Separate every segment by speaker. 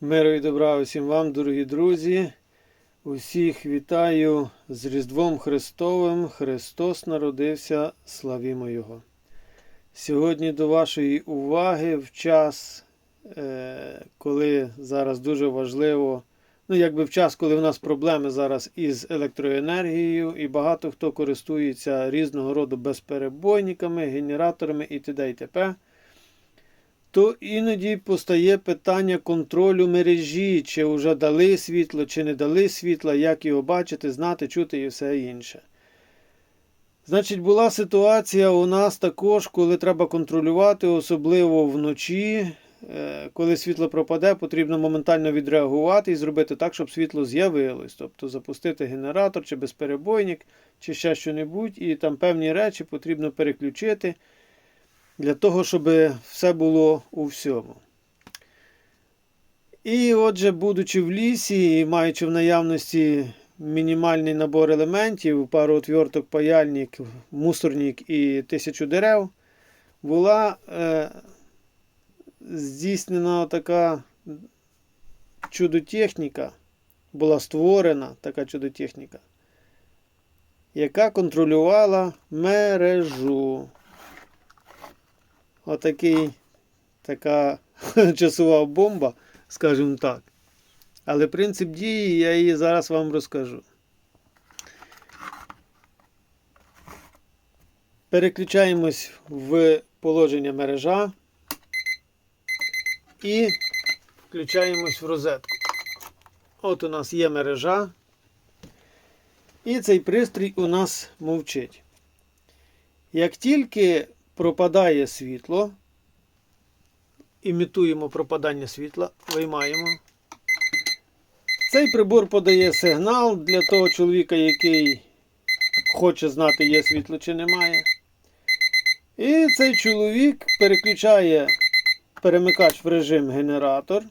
Speaker 1: Миру і добра усім вам, дорогі друзі. Усіх вітаю з Різдвом Христовим. Христос народився, славімо Його. Сьогодні до вашої уваги в час, е, коли зараз дуже важливо, ну якби в час, коли в нас проблеми зараз із електроенергією, і багато хто користується різного роду безперебойниками, генераторами і т.д. і т.п то іноді постає питання контролю мережі, чи вже дали світло, чи не дали світла, як його бачити, знати, чути і все інше. Значить, була ситуація у нас також, коли треба контролювати, особливо вночі. Е, Коли світло пропаде, потрібно моментально відреагувати і зробити так, щоб світло з'явилось. Тобто запустити генератор чи безперебойник, чи ще що-небудь, і там певні речі потрібно переключити для того, щоб все було у всьому. І отже, будучи в лісі і маючи в наявності мінімальний набор елементів, пару отверток, паяльник, мусорник і тисячу дерев, була е, здійснена така чудотехніка, була створена така чудотехніка, яка контролювала мережу. Отакий, така часова бомба, скажімо так. Але принцип дії я її зараз вам розкажу. Переключаємось в положення мережа і включаємось в розетку. От у нас є мережа. І цей пристрій у нас мовчить. Як тільки пропадає світло, імітуємо пропадання світла, виймаємо. Цей прибор подає сигнал для того чоловіка, який хоче знати, є світло чи немає. І цей чоловік переключає перемикач в режим генератор.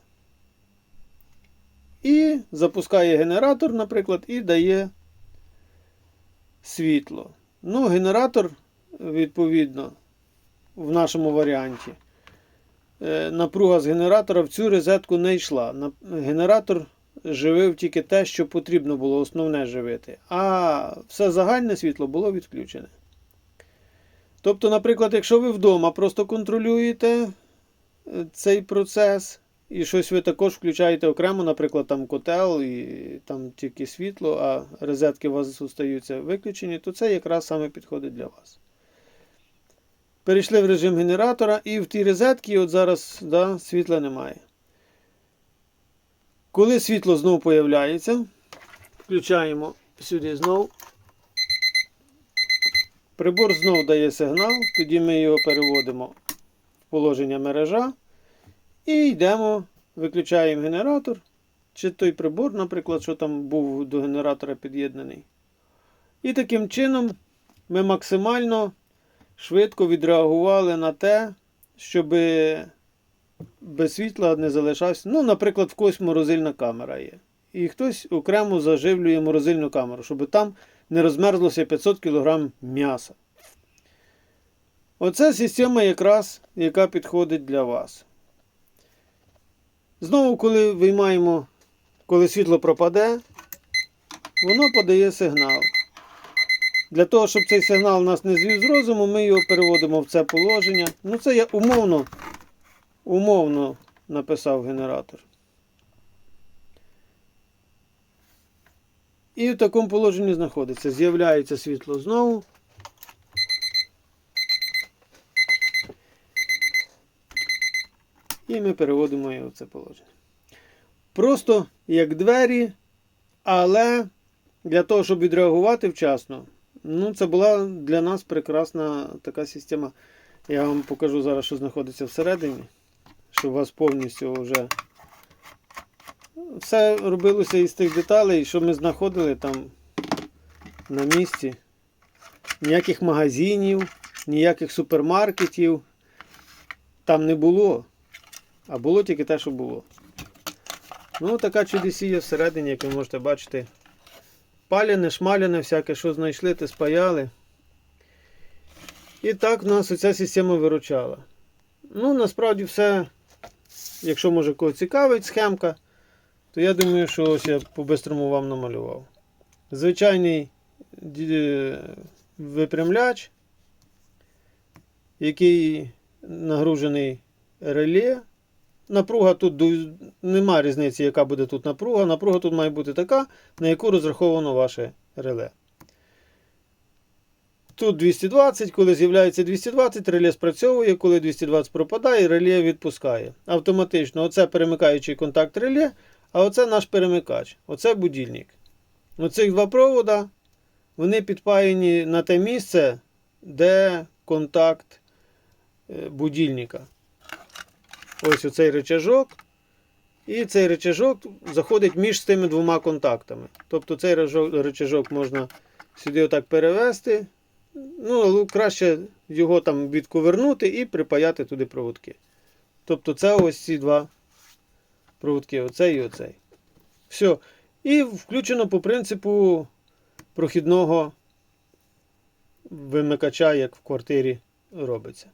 Speaker 1: І запускає генератор, наприклад, і дає світло. Ну, генератор, відповідно, в нашому варіанті. е, Напруга з генератора в цю розетку не йшла. Генератор живив тільки те, що потрібно було основне живити. А все загальне світло було відключене. Тобто, наприклад, якщо ви вдома просто контролюєте е, цей процес, і щось ви також включаєте окремо, наприклад, там котел і там тільки світло, а розетки у вас залишаються виключені, то це якраз саме підходить для вас. Перейшли в режим генератора, і в тій розетці от зараз да, світла немає. Коли світло знову появляється, включаємо сюди знову. Прибор знову дає сигнал, тоді ми його переводимо в положення мережа і йдемо, виключаємо генератор. Чи той прибор, наприклад, що там був до генератора під'єднаний. І таким чином ми максимально швидко відреагували на те, щоб без світла не залишався. Ну, наприклад, в когось морозильна камера є. І хтось окремо заживлює морозильну камеру, щоб там не розмерзлося 500 кг м'яса. Оце система якраз, яка підходить для вас. Знову, коли виймаємо, коли світло пропаде, воно подає сигнал. Для того, щоб цей сигнал нас не звів з розуму, ми його переводимо в це положення. Ну, це я умовно, умовно написав генератор. І в такому положенні знаходиться. З'являється світло знову. І ми переводимо його в це положення. Просто як двері, але для того, щоб відреагувати вчасно, ну, це була для нас прекрасна така система. Я вам покажу зараз, що знаходиться всередині, щоб у вас повністю вже все робилося із тих деталей, що ми знаходили там на місці. Ніяких магазинів, ніяких супермаркетів там не було. А було тільки те, що було. Ну, така чудесія всередині, як ви можете бачити. Паляне, шмаляне, всяке, що знайшли, те спаяли. І так в нас оця система виручала. Ну, насправді все Якщо може кого цікавить схемка, то я думаю, що ось я по-бистрому вам намалював. Звичайний випрямляч, який нагружений реле. Напруга тут ду- нема різниці, яка буде тут напруга. Напруга тут має бути така, на яку розраховано ваше реле. Тут 220, коли з'являється 220, реле спрацьовує, коли 220 пропадає, реле відпускає. Автоматично, оце перемикаючий контакт реле, а оце наш перемикач. Оце будильник. Оцих два провода, вони підпаяні на те місце, де контакт е, будильника. Ось оцей речажок. І цей речажок заходить між тими двома контактами. Тобто цей речажок можна сюди отак перевести. Ну, краще його там відковернути і припаяти туди проводки. Тобто це ось ці два проводки, оцей і оцей. Все. І включено по принципу прохідного вимикача, як в квартирі робиться.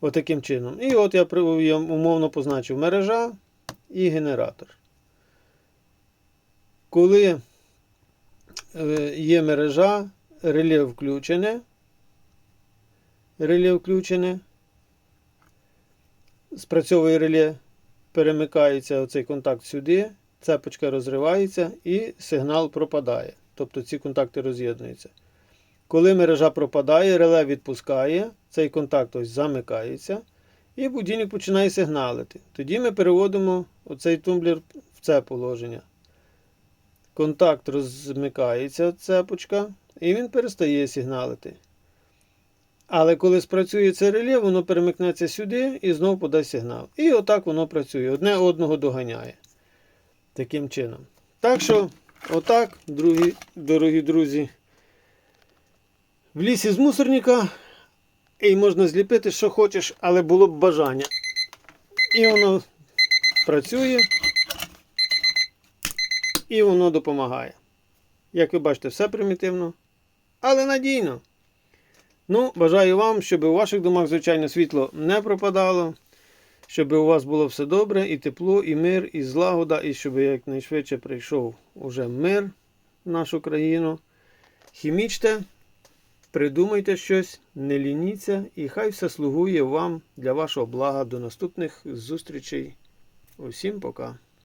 Speaker 1: Отаким чином. І от я умовно позначив мережа і генератор. Коли е, є мережа, реле включене. Реле включене. Спрацьовує реле, перемикається оцей контакт сюди, цепочка розривається і сигнал пропадає. Тобто ці контакти роз'єднуються. Коли мережа пропадає, реле відпускає, цей контакт ось замикається, і будильник починає сигналити. Тоді ми переводимо оцей тумблер в це положення. Контакт розмикається, цепочка, і він перестає сигналити. Але коли спрацює це реле, воно перемикнеться сюди і знову подасть сигнал. І отак воно працює. Одне одного доганяє. Таким чином. Так що, отак, другі, дорогі друзі. В лісі з мусорника і можна зліпити, що хочеш, але було б бажання. І воно працює. І воно допомагає. Як ви бачите, все примітивно, але надійно. Ну, бажаю вам, щоб у ваших домах, звичайно, світло не пропадало, щоб у вас було все добре, і тепло, і мир, і злагода, і щоб якнайшвидше прийшов уже мир в нашу країну. Хімічте, придумайте щось, не лініться, і хай все слугує вам для вашого блага. До наступних зустрічей. Усім пока.